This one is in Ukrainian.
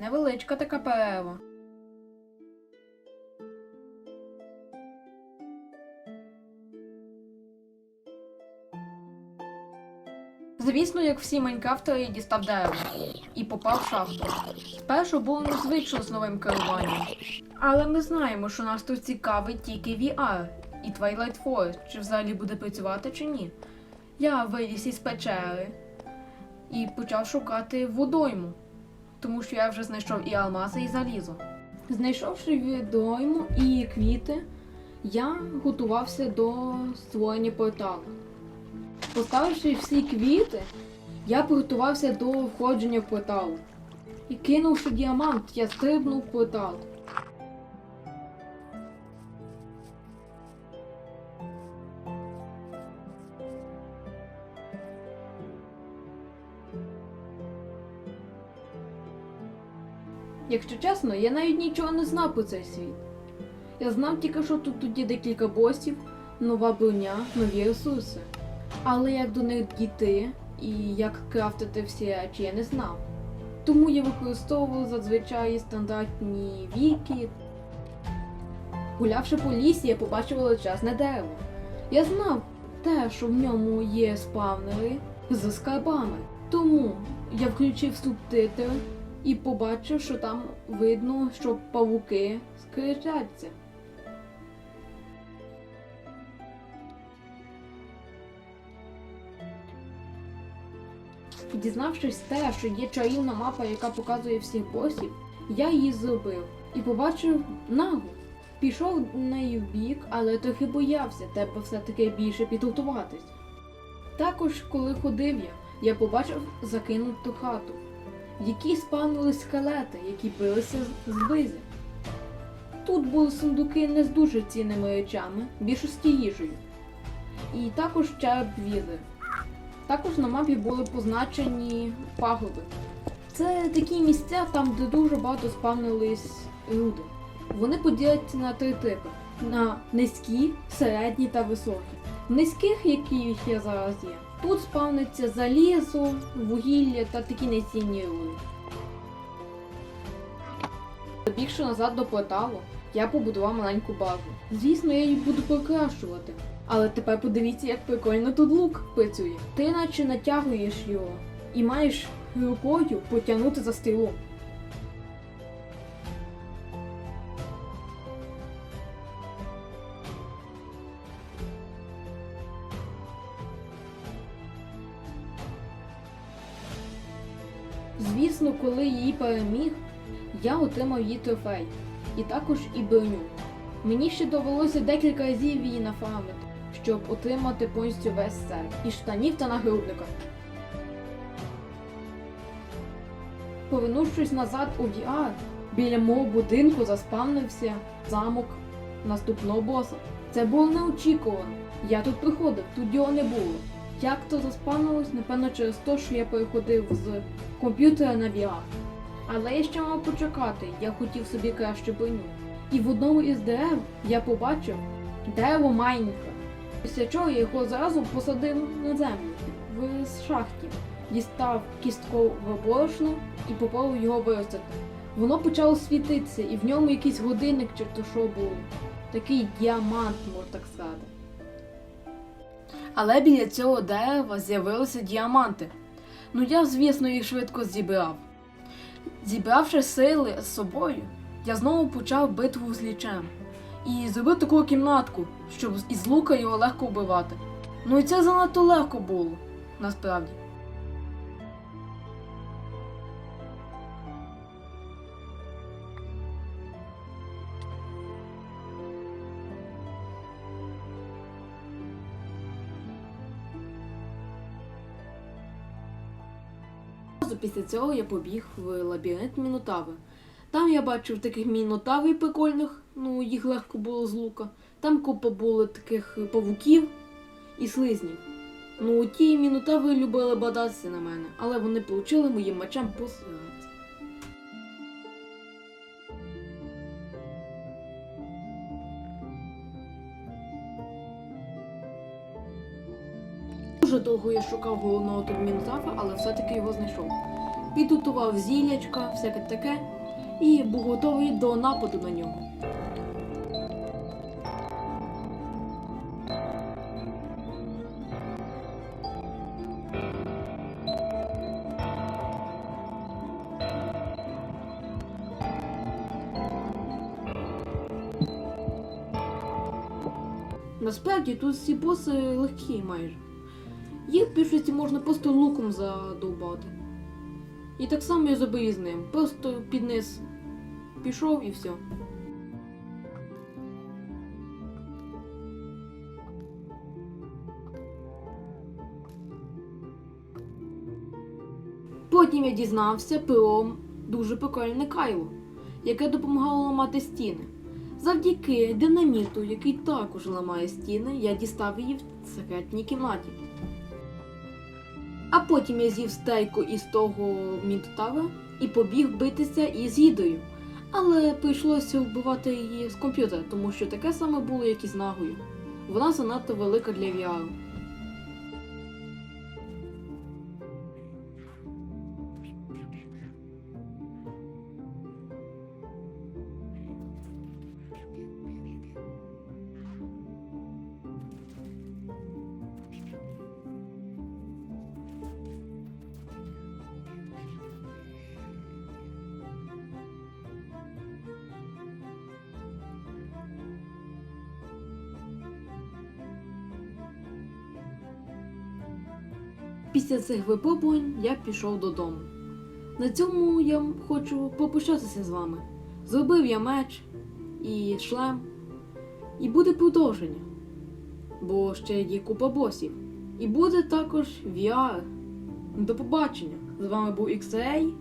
Невеличка така перерва. Звісно, як всі майнкрафтери дістав дерево і попав в шахту. Спершу було незвично з новим керуванням. Але ми знаємо, що нас тут цікавить тільки VR і Twilight Forest, чи взагалі буде працювати чи ні. Я виліз із печери і почав шукати водойму, тому що я вже знайшов і алмази, і залізо. Знайшовши відойму і квіти, я готувався до створення порталу. Поставивши всі квіти, я приготувався до входження в портал. І кинувши діамант, я стрибнув в портал. Якщо чесно, я навіть нічого не знав про цей світ. Я знав тільки, що тут, є декілька босів, нова броня, нові ресурси. Але як до них дійти і як крафтити всі речі, я не знав. Тому я використовував зазвичай стандартні віки. Гулявши по лісі, я побачив величезне дерево. Я знав те, що в ньому є спавнери з скарбами. Тому я включив субтитри і побачив, що там видно, що павуки скричаться. Дізнавшись те, що є чарівна мапа, яка показує всіх босів, я її зробив і побачив нагу. Пішов нею в бік, але трохи боявся, треба все-таки більше підготуватись. Також, коли ходив я, я побачив закинуту хату, в якій спавнили скелети, які билися з- зблизу. Тут були сундуки не з дуже цінними речами, більшості їжею. І також череп візи. Також на мапі були позначені пагоби. Це такі місця, там, де дуже багато спавнились люди. Вони поділяться на три типи: на низькі, середні та високі. Низьких, яких я зараз є, тут спавниться залізо, вугілля та такі нецінні руди. Бігши назад до порталу, я побудував маленьку базу. Звісно, я її буду покращувати. Але тепер подивіться, як прикольно тут лук працює. Ти наче натягуєш його і маєш рукою потягнути за стрілу. Звісно, коли її переміг, я отримав її трофей і також і броню. Мені ще довелося декілька разів її нафармити, щоб отримати повністю весь сет і штанів та нагрудника. Повернувшись назад у VR, біля мого будинку заспавнився замок наступного боса. Це було неочікувано. Я тут приходив, тут його не було. Як то заспавнилось, напевно, через те, що я переходив з комп'ютера на VR. Але я ще мав почекати, я хотів собі кращу броню. І в одному із дерев я побачив дерево майніка. Після чого я його зразу посадив на землю в шахті, дістав кісткове борошно і попробував його виростити. Воно почало світитися, і в ньому якийсь годинник чи то що було. Такий діамант, можна так сказати. Але біля цього дерева з'явилися діаманти. Ну я, звісно, їх швидко зібрав. Зібравши сили з собою, я знову почав битву з лічем і зробив таку кімнатку, щоб із лука його легко вбивати. Ну і це занадто легко було, насправді. Одразу Після цього я побіг в лабіринт Мінотави. Там я бачив таких мінотавів прикольних, ну їх легко було з лука. Там купа було таких павуків і слизнів. Ну, ті мінотави любили бадатися на мене, але вони получили моїм мечем посрати. Дуже довго я шукав головного тут мінотавра, але все-таки його знайшов. підготував зілячка, всяке таке, і був готовий до нападу на нього. Насправді тут всі боси легкі майже. Їх більшості можна просто луком задовбати. І так само я зробив із ним. Просто під пішов і все. Потім я дізнався про дуже прикольне кайло, яке допомагало ламати стіни. Завдяки динаміту, який також ламає стіни, я дістав її в секретній кімнаті. А потім я з'їв стейку із того мінтотава і побіг битися із їдою. Але прийшлося вбивати її з комп'ютера, тому що таке саме було, як і з нагою. Вона занадто велика для VR. Після цих випробувань я пішов додому. На цьому я хочу попрощатися з вами. Зробив я меч і шлем, і буде продовження. Бо ще є купа босів. І буде також VR. До побачення! З вами був XA